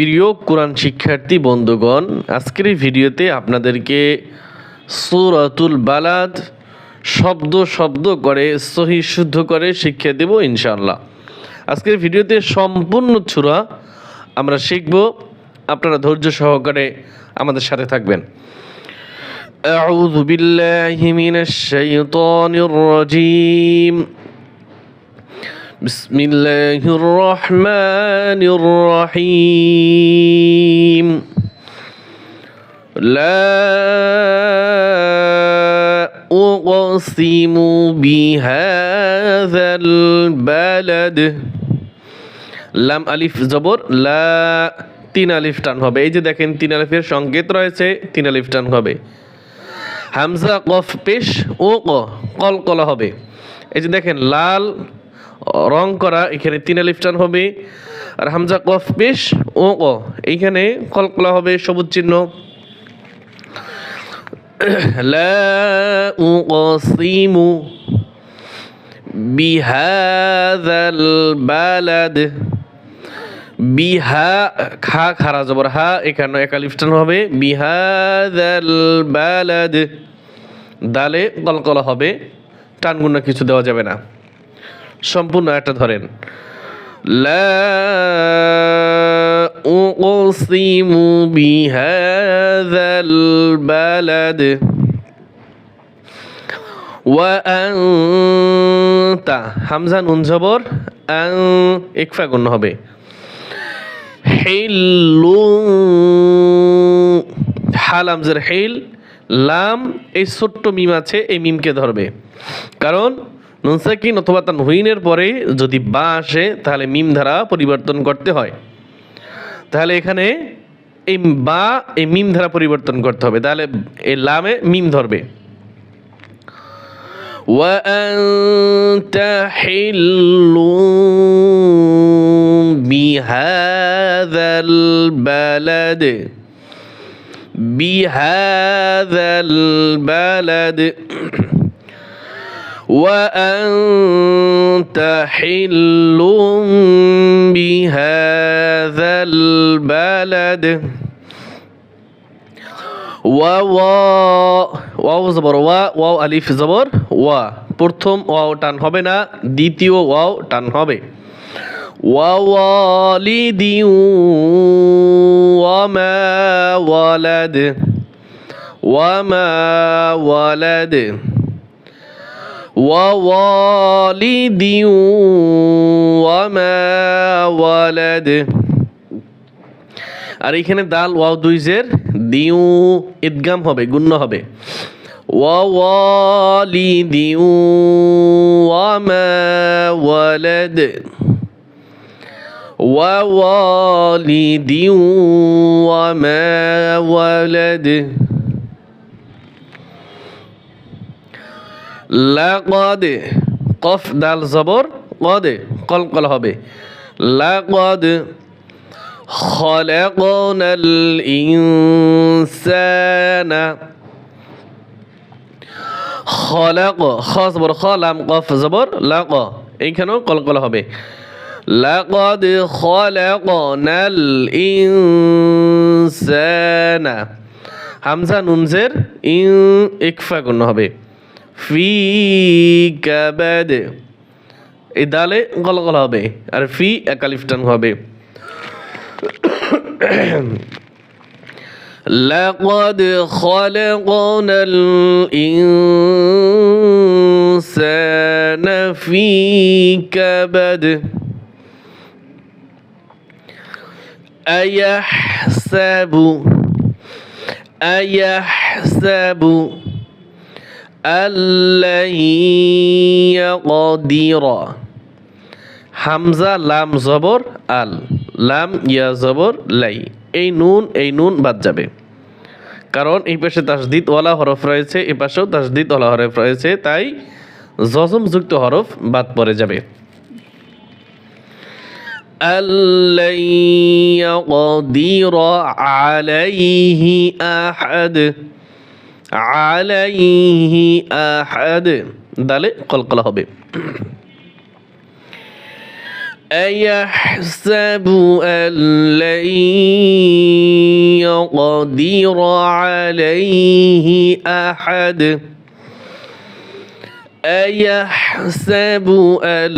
প্রিয় কোরআন শিক্ষার্থী বন্ধুগণ আজকের এই ভিডিওতে আপনাদেরকে সুরাতুল বালাদ শব্দ শব্দ করে সহি শুদ্ধ করে শিক্ষা দেব ইনশাআল্লাহ আজকের ভিডিওতে সম্পূর্ণ ছুরা আমরা শিখব আপনারা ধৈর্য সহকারে আমাদের সাথে থাকবেন أعوذ بالله من الشيطان الرجيم بسم الله الرحمن الرحيم لا أقسم بهذا البلد লাম আলিফ জবর লা তিন আলিফ টান হবে এই যে দেখেন তিন আলিফের সংকেত রয়েছে তিন আলিফ টান হবে হামজা কফ পেশ ও ক কল কলা হবে এই যে দেখেন লাল রং করা, এখানে তিন আলিফ হবে আর হামজা কফ পেশ ও ক এইখানে কলকলা হবে, সবুজ চিহ্ন। লা উকসিমু বিহাযাল বালাদ। বিহা, খা, খারা জবর হা, এখানে একালিফটান হবে। বিহাদাল বালাদ। দালে কলকলা হবে, টানগুনা কিছু দেওয়া যাবে না। সম্পূর্ণ একটা ধরেন। উকসিমু বিহাদাল বালাদ ওয়া হামজা নুন জবর আং ইকফা গুণ হবে। হিল্লু, হাল আমজের হিল, লাম, এই ছোট্ট মিম আছে, এই মিমকে ধরবে। কারণ নুনসাকিন অথবা তার হুইনের পরে যদি বা আসে তাহলে মিম ধারা পরিবর্তন করতে হয় তাহলে এখানে এই বা এই মিম ধারা পরিবর্তন করতে হবে তাহলে এই লামে মিম ধরবে وأنت حل بهذا البلد بهذا البلد وأنت حل بهذا البلد ওয়া ওয়া ওয়াও জবর ওয়া ওয়াও আলিফ জবর ওয়া প্রথম ওয়াও টান হবে না দ্বিতীয় ওয়াও টান হবে ওয়া ওয়ালিদি ওয়া মা ওয়ালাদ ওয়া মা ওয়ালাদ ওয়া ওয়ালিদি ওয়া মা ওয়ালাদ আর এখানে দাল ওয়াও দুই জের দিউ ইদগাম হবে গুণ্য হবে ওয়ালিদি ওয়ামা ওয়ালাদ ওয়ালিদি ওয়ামা ওয়ালাদ লাকদ কফ দাল জবর কদ কলকল হবে লাকদ خلقنا الإنسان খলাক খ জবর খ লাম কফ জবর লাক এইখানেও কলকল হবে লাকদ খলাকনাল ইনসানা হামজা নুনজের ইন ইকফা গুণ হবে ফি কাবাদ এই দালে কলকল হবে আর ফি একালিফটান হবে لقد خلقنا الإنسان في كبد أيحسب أيحسب হামজা, লাম, জবর, আল। লাম, ইয়া, জবর, লাই। এই নুন এই নুন বাদ যাবে। কারণ এই পাশে তাসদিদ ওলা হরফ রয়েছে, এ পাশেও তাসদিদ ওলা হরফ রয়েছে, তাই যুক্ত হরফ বাদ পড়ে যাবে। আলাইহি আহাদ। أَحَدٌ عَلَيْهِ أَحَدٌ দালে কলকলা হবে أيحسب أن لن يقدر عليه أحد أيحسب أن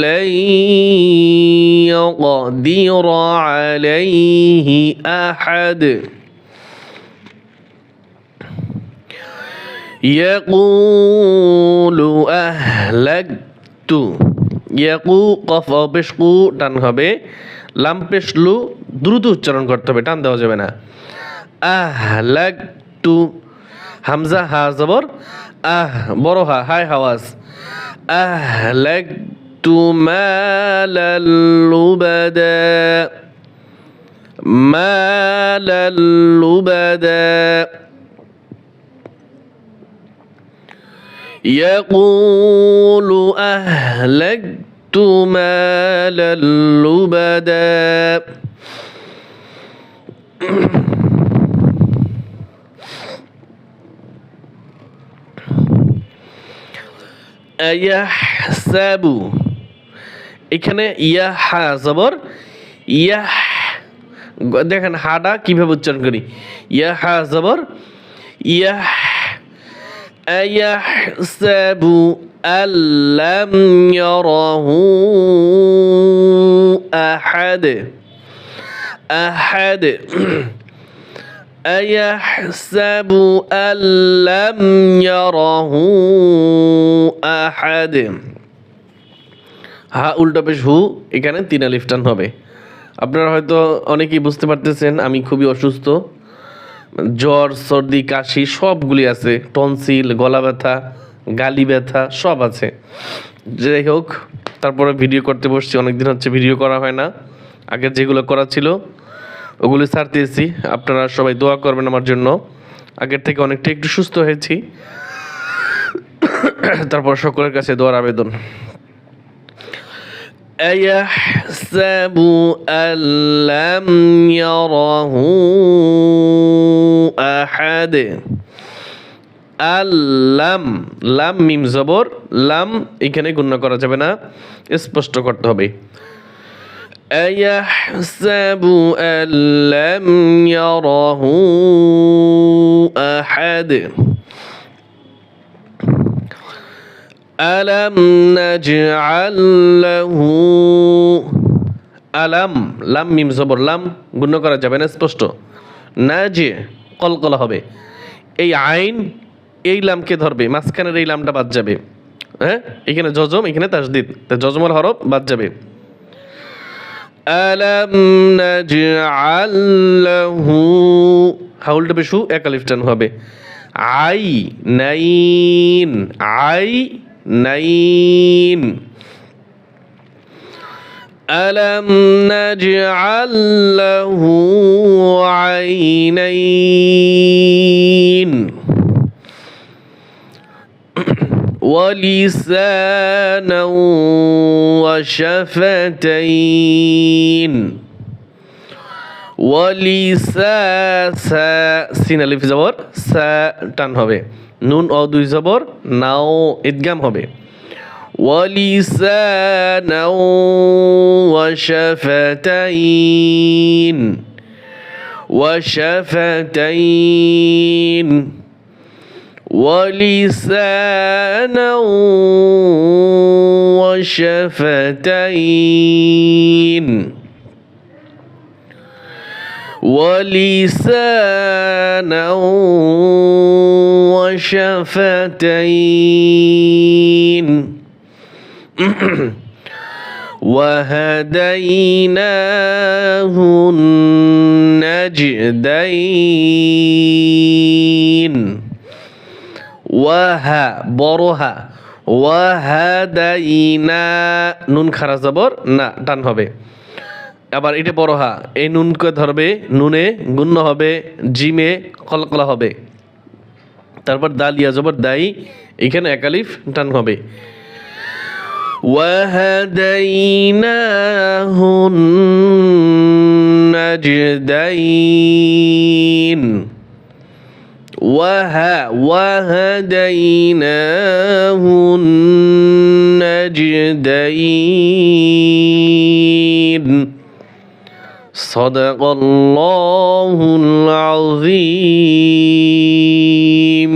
لن يقدر عليه أحد ইয়াকুলু আহলাকতু। ইয়াকু কফ অপেশকু টান হবে। লাম্পেশলু দ্রুত উচ্চারণ করতে হবে, টান দেওয়া যাবে না। আহ লাগ টু হামজা, হা, জবর। আহ, বড় হা হাই হাওয়াজ। আহ লাগ টু মালালুবাদা মালালুবাদা يقول أهلكت مالا لبدا أيحسب এখানে ইয়া হা জবর ইয়া দেখেন হাটা কিভাবে উচ্চারণ করি ইয়া হা জবর ইয়া أيحسب أن لم يره أحد أحد أيحسب أن لم يره أحد হা উল্টা পেশ হু এখানে তিন আলিফ টান হবে আপনারা হয়তো অনেকেই বুঝতে পারতেছেন আমি খুবই অসুস্থ জ্বর, সর্দি, কাশি সবগুলি আছে। টনসিল, গলা ব্যথা, গালি ব্যথা সব আছে। যাই হোক, তারপরে ভিডিও করতে বসছি। অনেকদিন হচ্ছে ভিডিও করা হয় না। আগের যেগুলো করা ছিল, ওগুলি ছাড়তেছি আপনারা সবাই দোয়া করবেন আমার জন্য। আগের থেকে অনেকটা একটু সুস্থ হয়েছি। তারপর সকলের কাছে দোয়ার আবেদন। أيحسب أن لم يره أحد আল্লাম লাম মিম জবর লাম এখানে গুণ্য করা যাবে না স্পষ্ট করতে হবে أيحسب أن لم يره أحد আলাম নাজআল লাহু আলাম লাম মিম জবর লাম গুণ্য করা যাবে না, স্পষ্ট। না যে কলকলা হবে। এই আইন এই লামকে ধরবে, মাঝখানের এই লামটা বাদ যাবে। হ্যাঁ? এখানে জজম এখানে তাসদিদ। তা জজমর হরফ বাদ যাবে। আলাম নাজআল লাহু হাউলটা বেশু একালিফটান হবে। I, nine, I nine ألم نجعل له عينين ولسانا وشفتين ওয়ালিসা scene আলিফ জবর সা টান হবে নুন অ দুই জবর নাও ইদগাম হবে ولسانا وشفتين وشفتين ولسانا وشفتين ولسانا وشفتين وهديناه النجدين وها বড়হা ওয়াহাদাইনা নুন খারা জবর না টান হবে আবার এটা বড় হা এই নুনকে ধরবে নুনে গুণ্য হবে জিমে কলকলা হবে তারপর দালিয়া জবর দাই এখানে একালিফ টান হবে وهديناه النجدين وها وهديناه النجدين সদকল্লাহুল আযীম